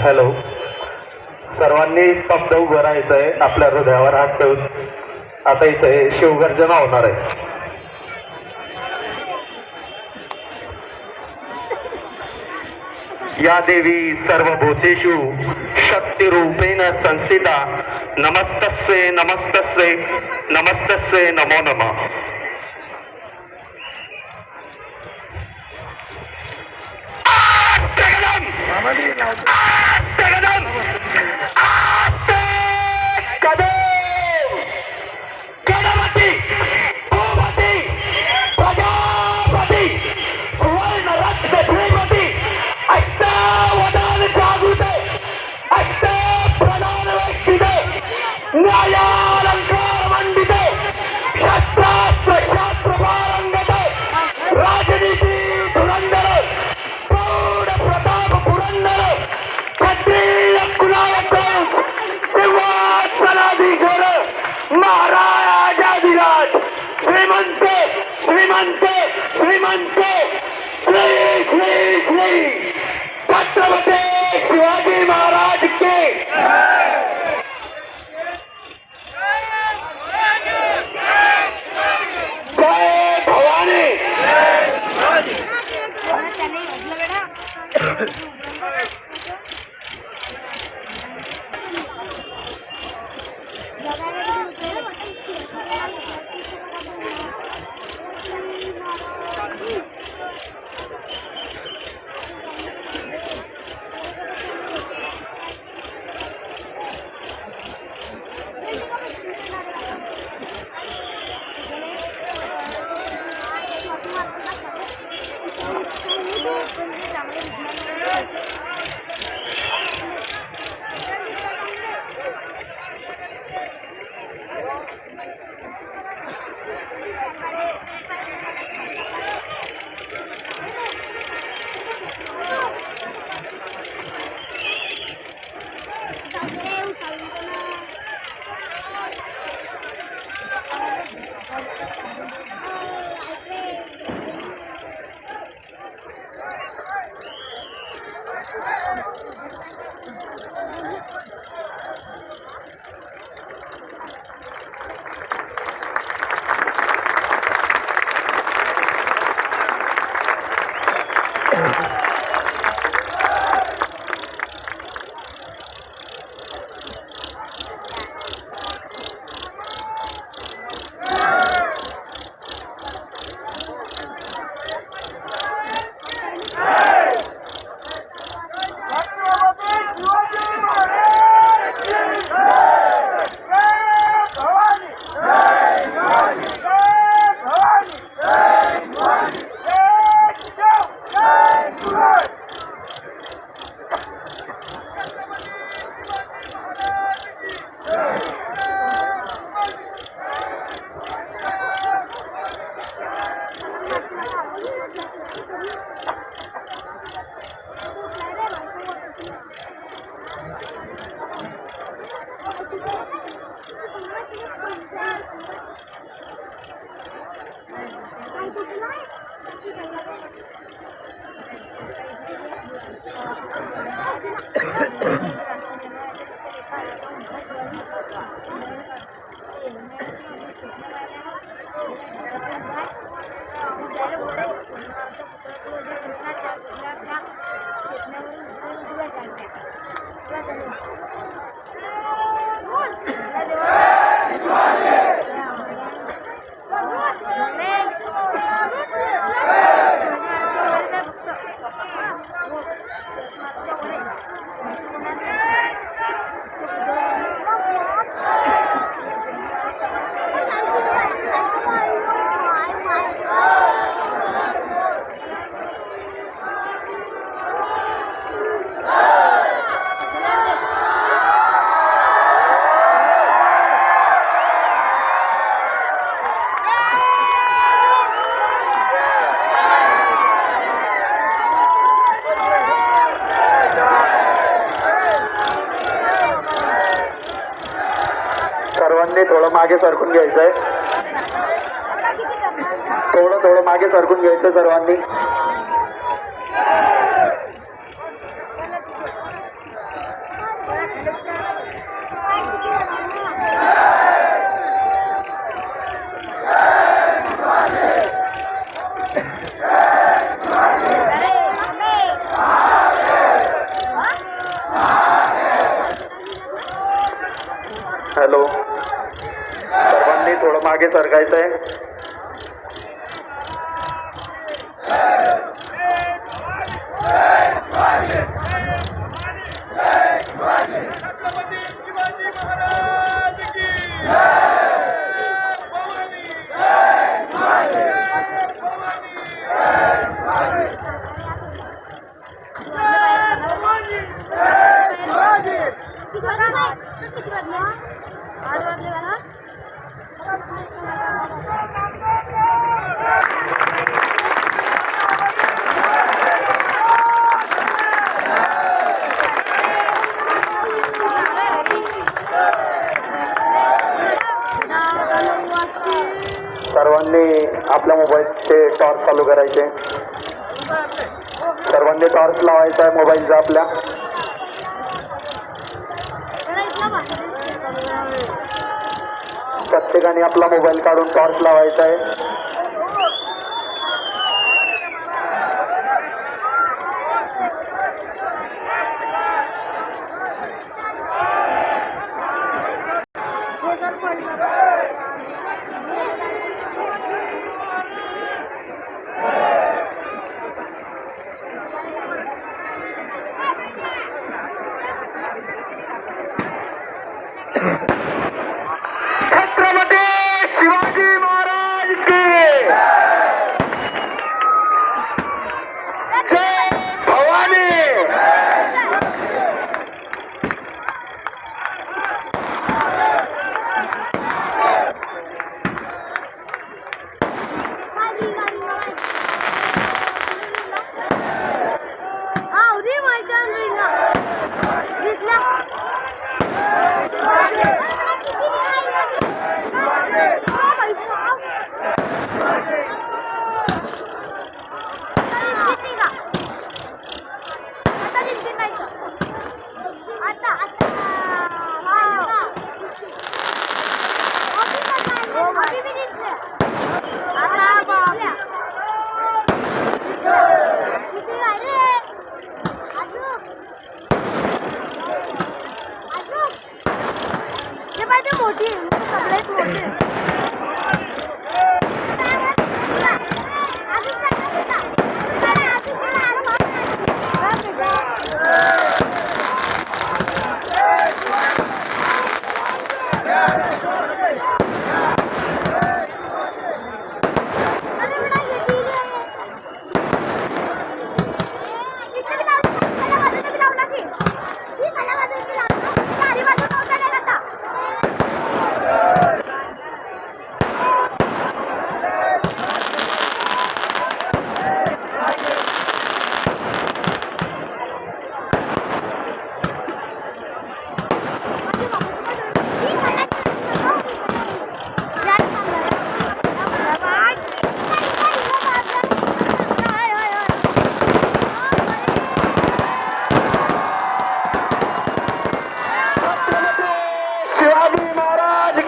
Hello. सर्वांनी स्तब्ध उभं राहायचं आहे आपल्या हृदयावर हात ठेवून. आता इथे शिवगर्जना होणार आहे. या देवी सर्वभूतेषु शक्तिरूपेण संस्थिता. नमस्तस्ये नमस्तस्ये नमस्तस्ये नमो नमः. आस्तेगदम! न्यायालंकार मंडिते शस्त्रास्त्र शास्त्र पारंगते राजनीती धुरंधर प्रौढ प्रताप पुरंदर क्षत्रिय कुलायक सिंहासनाधीश्वर महाराजाधिराज श्रीमंत श्रीमंत श्रीमंत श्री श्री श्री छत्रपती शिवाजी महाराज के। थोडं मागे सरकून घ्यायचंय. थोडं थोडं मागे सरकून घ्यायचं सर्वांनी. हॅलो. सर्वांनी थोडं मागे सरकायचं आहे आपल्या मोबाईलचे टॉर्च चालू करायचे. सर्वांनी टॉर्च लावायचा आहे मोबाईलचा आपल्या. प्रत्येकाने आपला मोबाईल काढून टॉर्च लावायचा आहे.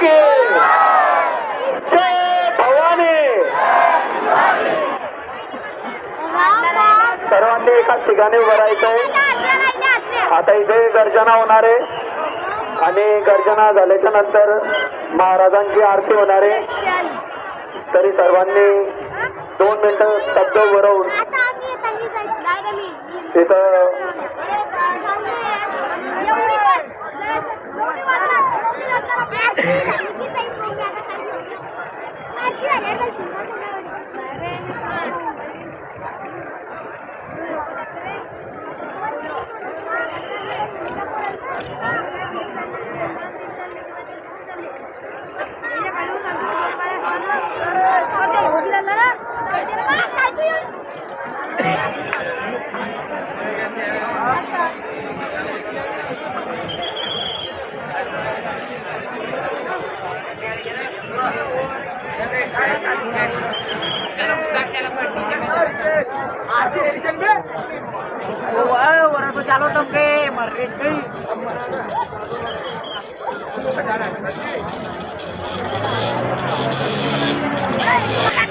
की जय भवानी. सर्वांनी एकाच ठिकाणी उभं राहायचंय. आहे आता इथे गर्जना होणार आहे. आणि गर्जना झाल्याच्यानंतर महाराजांची आरती होणार आहे. तरी सर्वांनी दोन मिनटं स्तब्ध उभं राहून 这个是巴西的，你去分一下，他还有没有？巴西人的喜欢在那儿。来呗，来。orang tuh calon tempe merit gei Hey!